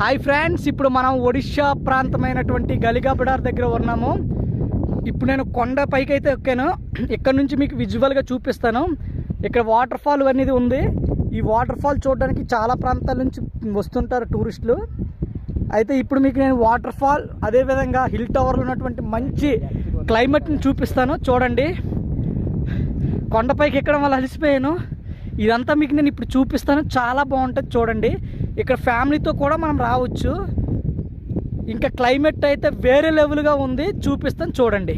Hi friends ఇప్పుడు మనం ఒడిషా ప్రాంతమైనటువంటి గలిగాబడార్ దగ్గర ఉన్నాము. ఇప్పుడు నేను కొండ పైకి అయితే ఎక్కాను. ఇక్కడ నుంచి మీకు విజువల్గా చూపిస్తాను. ఇక్కడ వాటర్ ఫాల్ అనేది ఉంది. ఈ వాటర్ ఫాల్ చూడడానికి చాలా ప్రాంతాల నుంచి వస్తుంటారు టూరిస్టులు. అయితే ఇప్పుడు మీకు నేను వాటర్ ఫాల్ అదేవిధంగా హిల్ టవర్లో ఉన్నటువంటి మంచి క్లైమేట్ని చూపిస్తాను. చూడండి. కొండపైకి ఎక్కడం వల్ల అలసిపోయాను. ఇదంతా మీకు నేను ఇప్పుడు చూపిస్తాను. చాలా బాగుంటుంది చూడండి. ఇక్కడ ఫ్యామిలీతో కూడా మనం రావచ్చు. ఇంకా క్లైమేట్ అయితే వేరే లెవెల్గా ఉంది. చూపిస్తాను చూడండి.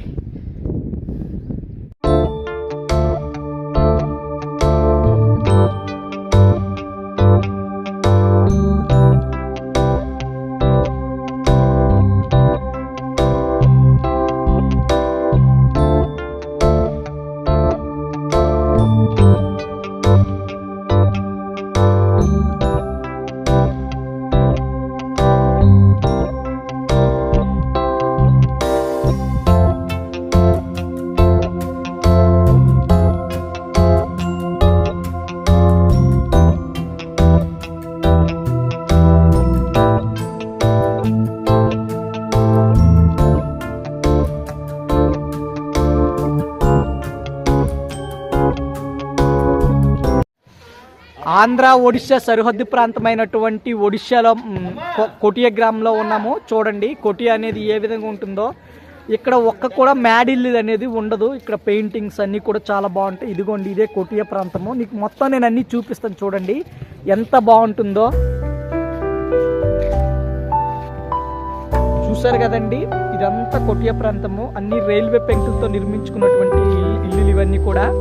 ఆంధ్ర ఒడిశా సరిహద్దు ప్రాంతమైనటువంటి ఒడిశాలో కొటియ కొ- గ్రామంలో ఉన్నాము. చూడండి కొటియ అనేది ఏ విధంగా ఉంటుందో. ఇక్కడ ఒక్క కూడా మ్యాడిల్లు అనేది ఉండదు. ఇక్కడ పెయింటింగ్స్ అన్నీ కూడా చాలా బాగుంటాయి. ఇదిగోండి ఇదే కొటియ ప్రాంతము. నీకు మొత్తం నేను అన్నీ చూపిస్తాను చూడండి ఎంత బాగుంటుందో. చూసారు కదండి ఇదంతా కొటియ ప్రాంతము. అన్ని రైల్వే పెంకులతో నిర్మించుకున్నటువంటి ఇల్లులు ఇవన్నీ కూడా.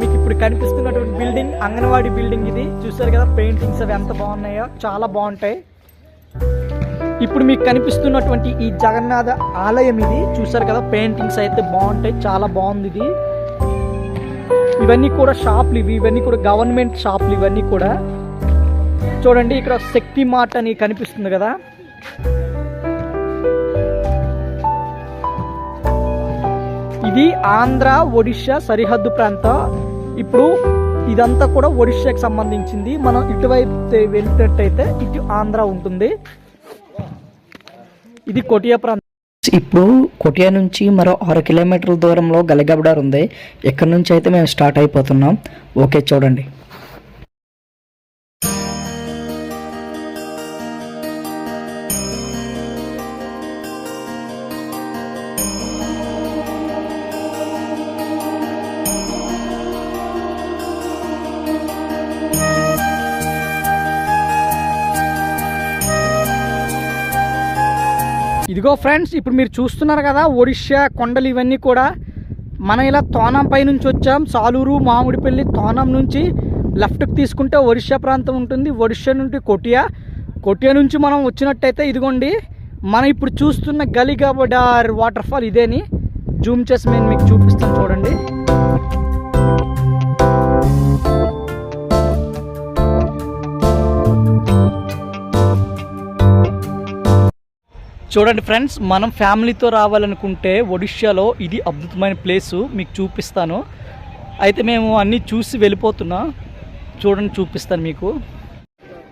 మీకు ఇప్పుడు కనిపిస్తున్నటువంటి బిల్డింగ్ అంగన్వాడీ బిల్డింగ్ ఇది. చూసారు కదా పెయింటింగ్స్ అవి ఎంత బాగున్నాయో చాలా బాగుంటాయి. ఇప్పుడు మీకు కనిపిస్తున్నటువంటి ఈ జగన్నాథ ఆలయం ఇది. చూసారు కదా పెయింటింగ్స్ అయితే బాగుంటాయి చాలా బాగుంది ఇది. ఇవన్నీ కూడా షాపులు ఇవి ఇవన్నీ కూడా గవర్నమెంట్ షాపులు ఇవన్నీ కూడా. చూడండి ఇక్కడ శక్తి మార్ట్ అని కనిపిస్తుంది కదా. ఇది ఆంధ్ర ఒడిశా సరిహద్దు ప్రాంతం. ఇప్పుడు ఇదంతా కూడా ఒడిశాకి సంబంధించింది. మనం ఇటువైపు వెళ్ళినట్టయితే ఇటు ఆంధ్ర ఉంటుంది. ఇది కొటియా ప్రాంతం. ఇప్పుడు కొటియా నుంచి మరో ఆరు కిలోమీటర్ల దూరంలో గలగబడారు ఉంది. ఇక్కడ నుంచి అయితే మేము స్టార్ట్ అయిపోతున్నాం? ఓకే చూడండి. ఇదిగో ఫ్రెండ్స్ ఇప్పుడు మీరు చూస్తున్నారు కదా ఒడిశా కొండలు ఇవన్నీ కూడా మనం ఇలా తోనంపై నుంచి వచ్చాం. సాలూరు మామిడిపల్లి తోనం నుంచి లెఫ్ట్కి తీసుకుంటే ఒడిశా ప్రాంతం ఉంటుంది ఒడిశా నుండి కొటియా. కొటియా నుంచి మనం వచ్చినట్టయితే ఇదిగోండి మనం ఇప్పుడు చూస్తున్న గలిగాబడార్ వాటర్ ఫాల్ ఇదేని. జూమ్ చేసి నేను మీకు చూపిస్తాను చూడండి. చూడండి ఫ్రెండ్స్ మనం ఫ్యామిలీతో రావాలనుకుంటే ఒడిషాలో ఇది అద్భుతమైన ప్లేసు మీకు చూపిస్తాను. అయితే మేము అన్నీ చూసి వెళ్ళిపోతున్నాం. చూడండి చూపిస్తాను మీకు.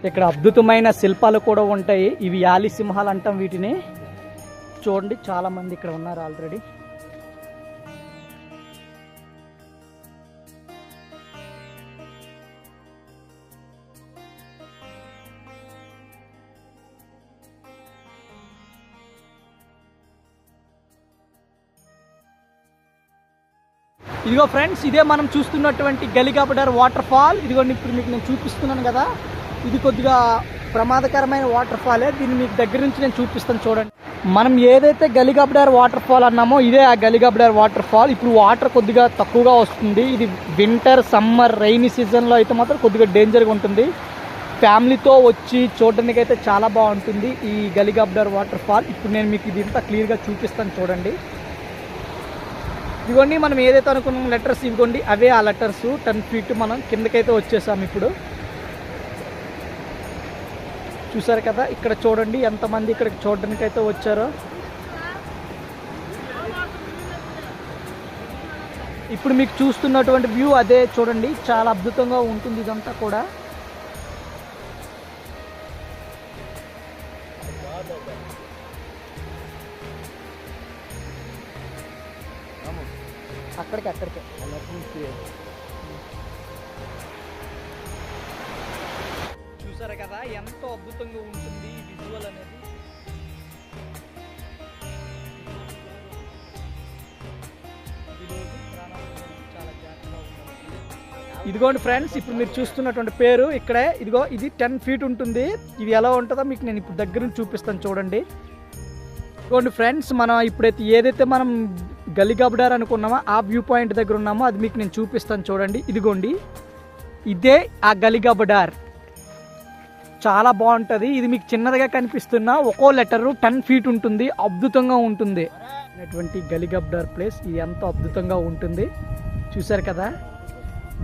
ఇక్కడ అద్భుతమైన శిల్పాలు కూడా ఉంటాయి. ఇవి యాలి సింహాలు అంటాం వీటిని. చూడండి చాలామంది ఇక్కడ ఉన్నారు ఆల్రెడీ. ఇదిగో ఫ్రెండ్స్ ఇదే మనం చూస్తున్నటువంటి గలిగాబడార్ వాటర్ ఫాల్ ఇదిగోండి ఇప్పుడు మీకు నేను చూపిస్తున్నాను కదా ఇది కొద్దిగా ప్రమాదకరమైన వాటర్ ఫాలే దీన్ని మీకు దగ్గర నుంచి నేను చూపిస్తాను చూడండి. మనం ఏదైతే గలిగాబడార్ వాటర్ ఫాల్ అన్నామో ఇదే ఆ గలిగాబడార్ వాటర్ ఫాల్ ఇప్పుడు వాటర్ కొద్దిగా తక్కువగా వస్తుంది. ఇది వింటర్ సమ్మర్ రైనీ సీజన్లో అయితే మాత్రం కొద్దిగా డేంజర్గా ఉంటుంది. ఫ్యామిలీతో వచ్చి చూడడానికి అయితే చాలా బాగుంటుంది ఈ గలిగాబడార్ వాటర్ ఫాల్ ఇప్పుడు నేను మీకు ఇది ఇంత క్లియర్గా చూపిస్తాను చూడండి. ఇదిగోండి మనం ఏదైతే అనుకున్నాం లెటర్స్ ఇవ్వండి అవే ఆ లెటర్స్ టెన్ ఫీట్ మనం కిందకైతే వచ్చేసాం ఇప్పుడు. చూసారు కదా ఇక్కడ చూడండి ఎంతమంది ఇక్కడికి చూడడానికి అయితే వచ్చారో. ఇప్పుడు మీకు చూస్తున్నటువంటి వ్యూ అదే చూడండి చాలా అద్భుతంగా ఉంటుంది ఇదంతా కూడా. అక్కడికి అక్కడికి. చూసారు కదా ఎంతో అద్భుతంగా ఉంటుంది విజువల్ అనేది. ఇదిగోండి ఫ్రెండ్స్ ఇప్పుడు మీరు చూస్తున్నటువంటి పేరు ఇక్కడే. ఇదిగో ఇది టెన్ ఫీట్ ఉంటుంది. ఇది ఎలా ఉంటుందో మీకు నేను ఇప్పుడు దగ్గర నుంచి చూపిస్తాను చూడండి. ఇదిగోండి ఫ్రెండ్స్ మనం ఇప్పుడైతే ఏదైతే మనం గలిగబడార్ అనుకున్నామా? ఆ వ్యూ పాయింట్ దగ్గర ఉన్నామో? అది మీకు నేను చూపిస్తాను చూడండి. ఇదిగోండి. ఇదే ఆ గలిగబడార్ చాలా బాగుంటుంది. ఇది మీకు చిన్నదిగా కనిపిస్తున్న. ఒక్కో లెటరు టెన్ ఫీట్ ఉంటుంది. అద్భుతంగా ఉంటుంది. అనేటువంటి గలిగబ్డార్ ప్లేస్ ఇది ఎంతో అద్భుతంగా ఉంటుంది. చూశారు కదా?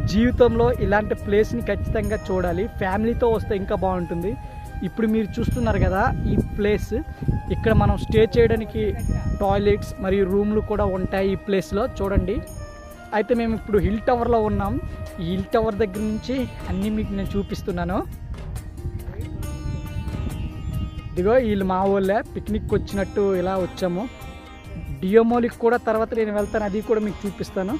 జీవితంలో ఇలాంటి ప్లేస్ని ఖచ్చితంగా చూడాలి. ఫ్యామిలీతో వస్తే ఇంకా బాగుంటుంది. ఇప్పుడు మీరు చూస్తున్నారు కదా ఈ ప్లేస్ ఇక్కడ మనం స్టే చేయడానికి టాయిలెట్స్ మరియు రూమ్లు కూడా ఉంటాయి ఈ ప్లేస్లో చూడండి. అయితే మేము ఇప్పుడు హిల్ టవర్లో ఉన్నాం. ఈ హిల్ టవర్ దగ్గర నుంచి అన్నీ మీకు నేను చూపిస్తున్నాను. ఇదిగో వీళ్ళు మా వాళ్ళే పిక్నిక్ వచ్చినట్టు ఇలా వచ్చాము. డియోమోలికి కూడా తర్వాత నేను వెళ్తాను. అది కూడా మీకు చూపిస్తాను.